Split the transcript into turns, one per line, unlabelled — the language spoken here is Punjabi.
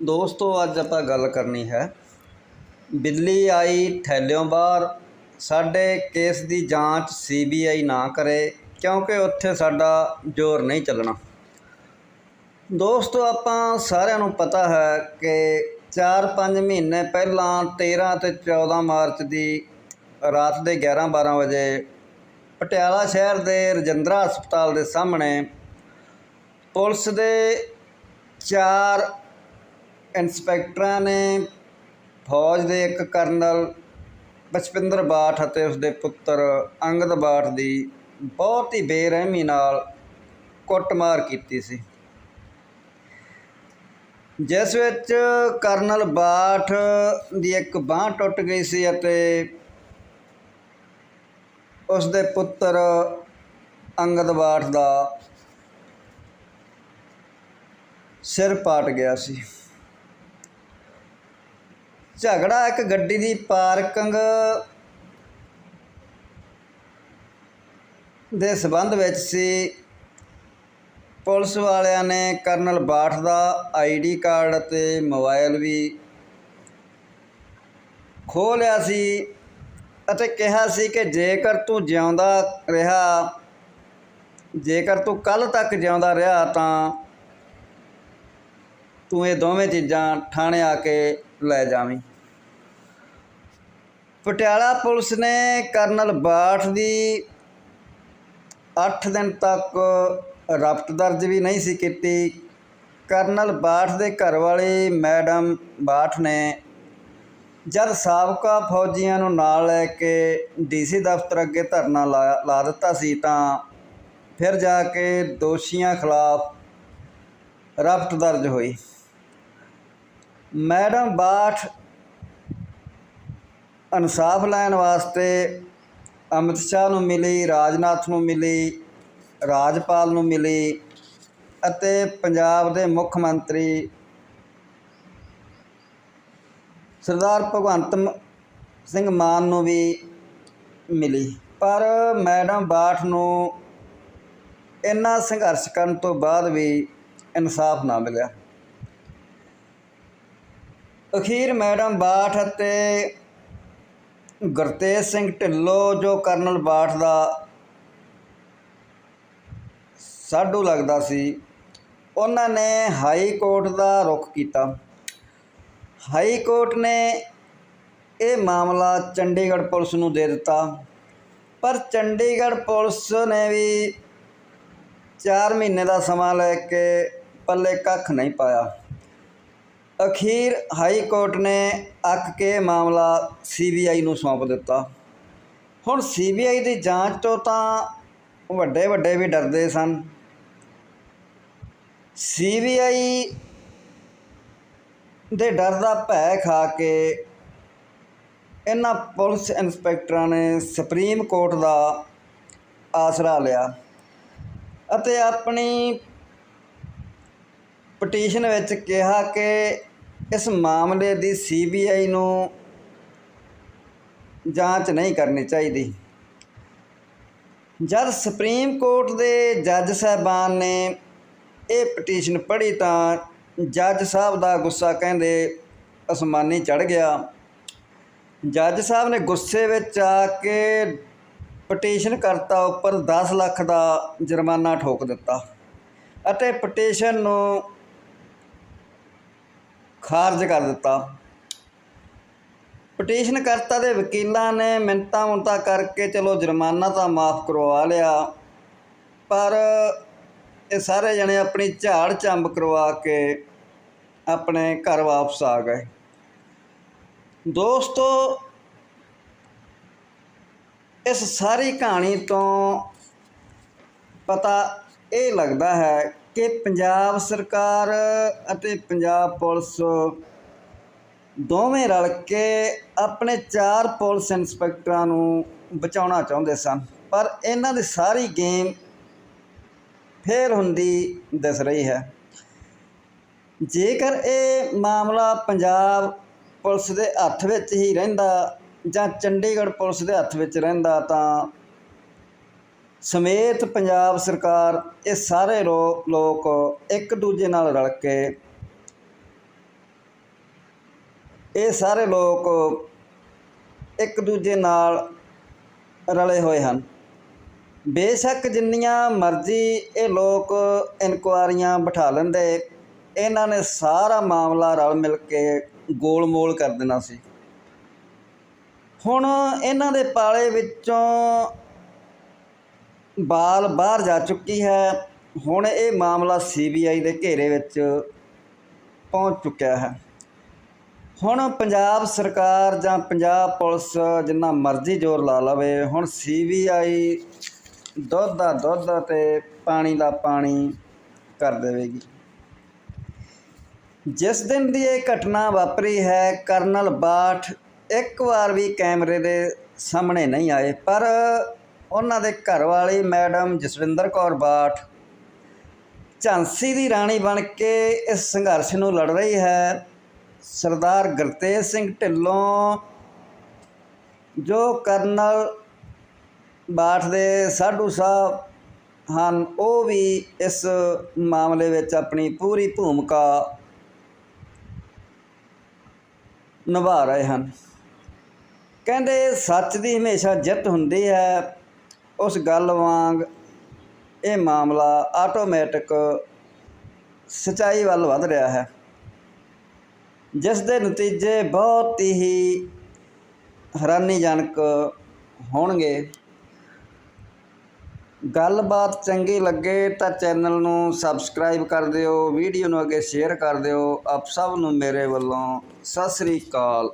ਦੋਸਤੋ, ਅੱਜ ਆਪਾਂ ਗੱਲ ਕਰਨੀ ਹੈ। ਬਿੱਲੀ ਆਈ ਥੈਲਿਓਂ ਬਾਹਰ। ਸਾਡੇ ਕੇਸ ਦੀ ਜਾਂਚ ਸੀਬੀਆਈ ਨਾ ਕਰੇ, ਕਿਉਂਕਿ ਉੱਥੇ ਸਾਡਾ ਜ਼ੋਰ ਨਹੀਂ ਚੱਲਣਾ। ਦੋਸਤੋ, ਆਪਾਂ ਸਾਰਿਆਂ ਨੂੰ ਪਤਾ ਹੈ ਕਿ 4-5 ਮਹੀਨੇ ਪਹਿਲਾਂ 13 ਤੇ 14 ਮਾਰਚ ਦੀ ਰਾਤ ਦੇ 11-12 ਵਜੇ ਪਟਿਆਲਾ ਸ਼ਹਿਰ ਦੇ ਰਜਿੰਦਰਾ ਹਸਪਤਾਲ ਦੇ ਸਾਹਮਣੇ ਪੁਲਿਸ ਦੇ ਚਾਰ ਇੰਸਪੈਕਟਰਾਂ ਨੇ ਫੌਜ ਦੇ ਇੱਕ ਕਰਨਲ ਬਚਪਿੰਦਰ ਬਾਠ ਅਤੇ ਉਸਦੇ ਪੁੱਤਰ ਅੰਗਦ ਬਾਠ ਦੀ ਬਹੁਤ ਹੀ ਬੇਰਹਿਮੀ ਨਾਲ ਕੁੱਟਮਾਰ ਕੀਤੀ ਸੀ। ਜਿਸ ਵਿੱਚ ਕਰਨਲ ਬਾਠ ਦੀ ਇੱਕ ਬਾਹ ਟੁੱਟ ਗਈ ਸੀ ਅਤੇ ਉਸ ਦੇ ਪੁੱਤਰ ਅੰਗਦ ਬਾਠ ਦਾ ਸਿਰ ਪਾਟ ਗਿਆ ਸੀ। ਝਗੜਾ ਇੱਕ ਗੱਡੀ ਦੀ ਪਾਰਕਿੰਗ ਦੇ ਸਬੰਧ ਵਿੱਚ ਸੀ। ਪੁਲਿਸ ਵਾਲਿਆਂ ਨੇ ਕਰਨਲ ਬਾਠ ਦਾ ਆਈਡੀ ਕਾਰਡ ਅਤੇ ਮੋਬਾਈਲ ਵੀ ਖੋਹ ਲਿਆ ਸੀ ਅਤੇ ਕਿਹਾ ਸੀ ਕਿ ਜੇਕਰ ਤੂੰ ਜਿਉਂਦਾ ਰਿਹਾ, ਜੇਕਰ ਤੂੰ ਕੱਲ ਤੱਕ ਜਿਉਂਦਾ ਰਿਹਾ ਤਾਂ ਤੂੰ ਇਹ ਦੋਵੇਂ ਚੀਜ਼ਾਂ ਥਾਣੇ ਆ ਕੇ ਲੈ ਜਾਵੀਂ। ਪਟਿਆਲਾ ਪੁਲਿਸ ਨੇ ਕਰਨਲ ਬਾਠ ਦੀ 8 ਦਿਨ ਤੱਕ ਰਫਤ ਦਰਜ ਵੀ ਨਹੀਂ ਸੀ ਕੀਤੀ। ਕਰਨਲ ਬਾਠ ਦੇ ਘਰ ਵਾਲੀ ਮੈਡਮ ਬਾਠ ਨੇ ਜਦ ਸਾਬਕਾ ਫੌਜੀਆਂ ਨੂੰ ਨਾਲ ਲੈ ਕੇ ਡੀਸੀ ਦਫ਼ਤਰ ਅੱਗੇ ਧਰਨਾ ਲਾ ਲਾ ਦਿੱਤਾ ਸੀ ਤਾਂ ਫਿਰ ਜਾ ਕੇ ਦੋਸ਼ੀਆਂ ਖਿਲਾਫ ਰਫਤ ਦਰਜ ਹੋਈ। ਮੈਡਮ ਬਾਠ ਇਨਸਾਫ ਲੈਣ ਵਾਸਤੇ ਅਮਿਤ ਸ਼ਾਹ ਨੂੰ ਮਿਲੀ, ਰਾਜਨਾਥ ਨੂੰ ਮਿਲੀ, ਰਾਜਪਾਲ ਨੂੰ ਮਿਲੀ ਅਤੇ ਪੰਜਾਬ ਦੇ ਮੁੱਖ ਮੰਤਰੀ ਸਰਦਾਰ ਭਗਵੰਤ ਸਿੰਘ ਮਾਨ ਨੂੰ ਵੀ ਮਿਲੀ। ਪਰ ਮੈਡਮ ਬਾਠ ਨੂੰ ਇੰਨਾ ਸੰਘਰਸ਼ ਕਰਨ ਤੋਂ ਬਾਅਦ ਵੀ ਇਨਸਾਫ ਨਾ ਮਿਲਿਆ। ਅਖੀਰ ਮੈਡਮ ਬਾਠ ਅਤੇ ਗੁਰਤੇਜ ਸਿੰਘ ਢਿੱਲੋਂ, ਜੋ ਕਰਨਲ ਬਾਠ ਦਾ ਸਾਡੂ ਲੱਗਦਾ ਸੀ, ਉਹਨਾਂ ਨੇ ਹਾਈ ਕੋਰਟ ਦਾ ਰੁਖ ਕੀਤਾ। ਹਾਈ ਕੋਰਟ ਨੇ ਇਹ ਮਾਮਲਾ ਚੰਡੀਗੜ੍ਹ ਪੁਲਿਸ ਨੂੰ ਦੇ ਦਿੱਤਾ। ਪਰ ਚੰਡੀਗੜ੍ਹ ਪੁਲਿਸ ਨੇ ਵੀ 4 ਮਹੀਨੇ ਦਾ ਸਮਾਂ ਲੈ ਕੇ ਪੱਲੇ ਕੱਖ ਨਹੀਂ ਪਾਇਆ। ਅਖੀਰ ਹਾਈ ਕੋਰਟ ਨੇ ਅੱਕ ਕੇ ਇਹ ਮਾਮਲਾ ਸੀਬੀਆਈ ਨੂੰ ਸੌਂਪ ਦਿੱਤਾ। ਹੁਣ ਸੀਬੀਆਈ ਦੀ ਜਾਂਚ ਤੋਂ ਤਾਂ ਵੱਡੇ ਵੱਡੇ ਵੀ ਡਰਦੇ ਸਨ। ਸੀਬੀਆਈ ਦੇ ਡਰ ਦਾ ਭੈ ਖਾ ਕੇ ਇਹਨਾਂ ਪੁਲਿਸ ਇੰਸਪੈਕਟਰਾਂ ਨੇ ਸੁਪਰੀਮ ਕੋਰਟ ਦਾ ਆਸਰਾ ਲਿਆ ਅਤੇ ਆਪਣੀ ਪਟੀਸ਼ਨ ਵਿੱਚ ਕਿਹਾ ਕਿ ਇਸ ਮਾਮਲੇ ਦੀ ਸੀਬੀਆਈ ਨੂੰ ਜਾਂਚ ਨਹੀਂ ਕਰਨੀ ਚਾਹੀਦੀ। ਜਦ ਸੁਪਰੀਮ ਕੋਰਟ ਦੇ ਜੱਜ ਸਾਹਿਬਾਨ ਨੇ ਇਹ ਪਟੀਸ਼ਨ ਪੜ੍ਹੀ ਤਾਂ ਜੱਜ ਸਾਹਿਬ ਦਾ ਗੁੱਸਾ ਕਹਿੰਦੇ ਅਸਮਾਨੀ ਚੜ ਗਿਆ। ਜੱਜ ਸਾਹਿਬ ਨੇ ਗੁੱਸੇ ਵਿੱਚ ਆ ਕੇ ਪਟੀਸ਼ਨ ਕਰਤਾ ਉੱਪਰ 10 ਲੱਖ ਦਾ ਜੁਰਮਾਨਾ ਠੋਕ ਦਿੱਤਾ ਅਤੇ ਪਟੀਸ਼ਨ ਨੂੰ ਖਾਰਜ ਕਰ ਦਿੱਤਾ। ਪਟੀਸ਼ਨ ਕਰਤਾ ਦੇ ਵਕੀਲਾਂ ਨੇ ਮਿੰਤਾ ਮੁੰਤਾ ਕਰਕੇ ਚਲੋ ਜੁਰਮਾਨਾ ਤਾਂ ਮਾਫ ਕਰਵਾ ਲਿਆ, ਪਰ ਇਹ ਸਾਰੇ ਜਣੇ ਆਪਣੀ ਝਾੜ ਚੰਬ ਕਰਵਾ ਕੇ ਆਪਣੇ ਘਰ ਵਾਪਸ ਆ ਗਏ। ਦੋਸਤੋ, ਇਸ ਸਾਰੀ ਕਹਾਣੀ ਤੋਂ ਪਤਾ ਇਹ ਲੱਗਦਾ ਹੈ ਕਿ ਪੰਜਾਬ ਸਰਕਾਰ ਅਤੇ ਪੰਜਾਬ ਪੁਲਿਸ ਦੋਵੇਂ ਰਲ ਕੇ ਆਪਣੇ ਚਾਰ ਪੁਲਿਸ ਇੰਸਪੈਕਟਰਾਂ ਨੂੰ ਬਚਾਉਣਾ ਚਾਹੁੰਦੇ ਸਨ। ਪਰ ਇਹਨਾਂ ਦੀ ਸਾਰੀ ਗੇਮ ਫੇਲ ਹੁੰਦੀ ਦਿਸ ਰਹੀ ਹੈ। ਜੇਕਰ ਇਹ ਮਾਮਲਾ ਪੰਜਾਬ ਪੁਲਿਸ ਦੇ ਹੱਥ ਵਿੱਚ ਹੀ ਰਹਿੰਦਾ ਜਾਂ ਚੰਡੀਗੜ੍ਹ ਪੁਲਿਸ ਦੇ ਹੱਥ ਵਿੱਚ ਰਹਿੰਦਾ ਤਾਂ ਸਮੇਤ ਪੰਜਾਬ ਸਰਕਾਰ ਇਹ ਸਾਰੇ ਲੋਕ ਇੱਕ ਦੂਜੇ ਨਾਲ ਰਲ ਕੇ ਇਹ ਸਾਰੇ ਲੋਕ ਇੱਕ ਦੂਜੇ ਨਾਲ ਰਲੇ ਹੋਏ ਹਨ। ਬੇਸ਼ੱਕ ਜਿੰਨੀਆਂ ਮਰਜ਼ੀ ਇਹ ਲੋਕ ਇਨਕੁਆਰੀਆਂ ਬਿਠਾ ਲੈਂਦੇ, ਇਹਨਾਂ ਨੇ ਸਾਰਾ ਮਾਮਲਾ ਰਲ ਮਿਲ ਕੇ ਗੋਲ-ਮੋਲ ਕਰ ਦੇਣਾ ਸੀ। ਹੁਣ ਇਹਨਾਂ ਦੇ ਪਾਲੇ ਵਿੱਚੋਂ ਬਾਲ ਬਾਹਰ ਜਾ ਚੁੱਕੀ ਹੈ। ਹੁਣ ਇਹ ਮਾਮਲਾ ਸੀਬੀਆਈ ਦੇ ਘੇਰੇ ਵਿੱਚ ਪਹੁੰਚ ਚੁੱਕਿਆ ਹੈ। ਹੁਣ ਪੰਜਾਬ ਸਰਕਾਰ ਜਾਂ ਪੰਜਾਬ ਪੁਲਿਸ ਜਿੰਨਾ ਮਰਜ਼ੀ ਜ਼ੋਰ ਲਾ ਲਵੇ, ਹੁਣ ਸੀਬੀਆਈ ਦੁੱਧ ਦਾ ਦੁੱਧ ਤੇ ਪਾਣੀ ਦਾ ਪਾਣੀ ਕਰ ਦੇਵੇਗੀ। ਜਿਸ ਦਿਨ ਦੀ ਇਹ ਘਟਨਾ ਵਾਪਰੀ ਹੈ, ਕਰਨਲ ਬਾਠ ਇੱਕ ਵਾਰ ਵੀ ਕੈਮਰੇ ਦੇ ਸਾਹਮਣੇ ਨਹੀਂ ਆਏ, ਪਰ ਉਹਨਾਂ ਦੇ ਘਰ ਵਾਲੀ ਮੈਡਮ ਜਸਵਿੰਦਰ ਕੌਰ ਬਾਠ। ਝਾਂਸੀ ਦੀ ਰਾਣੀ ਬਣ ਕੇ ਇਸ ਸੰਘਰਸ਼ ਨੂੰ ਲੜ ਰਹੀ ਹੈ ਸਰਦਾਰ ਗੁਰਤੇਜ ਸਿੰਘ ਢਿੱਲੋਂ, ਜੋ ਕਰਨਲ ਬਾਠ ਦੇ ਸਾਧੂ ਸਾਹਿਬ ਹਨ, ਉਹ ਵੀ ਇਸ ਮਾਮਲੇ ਵਿੱਚ ਆਪਣੀ ਪੂਰੀ ਭੂਮਿਕਾ ਨਿਭਾ ਰਹੇ ਹਨ। ਕਹਿੰਦੇ, ਸੱਚ ਦੀ ਹਮੇਸ਼ਾ ਜਿੱਤ ਹੁੰਦੀ ਹੈ। ਉਸ ਗੱਲ ਵਾਂਗ ਇਹ ਮਾਮਲਾ ਆਟੋਮੈਟਿਕ ਸਚਾਈ ਵੱਲ ਵਧ ਰਿਹਾ ਹੈ। ਜਿਸ ਦੇ ਨਤੀਜੇ ਬਹੁਤ ਹੀ ਹੈਰਾਨੀਜਨਕ ਹੋਣਗੇ। ਗੱਲਬਾਤ ਚੰਗੀ ਲੱਗੇ ਤਾਂ ਚੈਨਲ ਨੂੰ ਸਬਸਕ੍ਰਾਈਬ ਕਰ ਦਿਓ, ਵੀਡੀਓ ਨੂੰ ਅੱਗੇ ਸ਼ੇਅਰ ਕਰ ਦਿਓ। ਆਪ ਸਭ ਨੂੰ ਮੇਰੇ ਵੱਲੋਂ ਸਤਿ ਸ੍ਰੀ ਅਕਾਲ।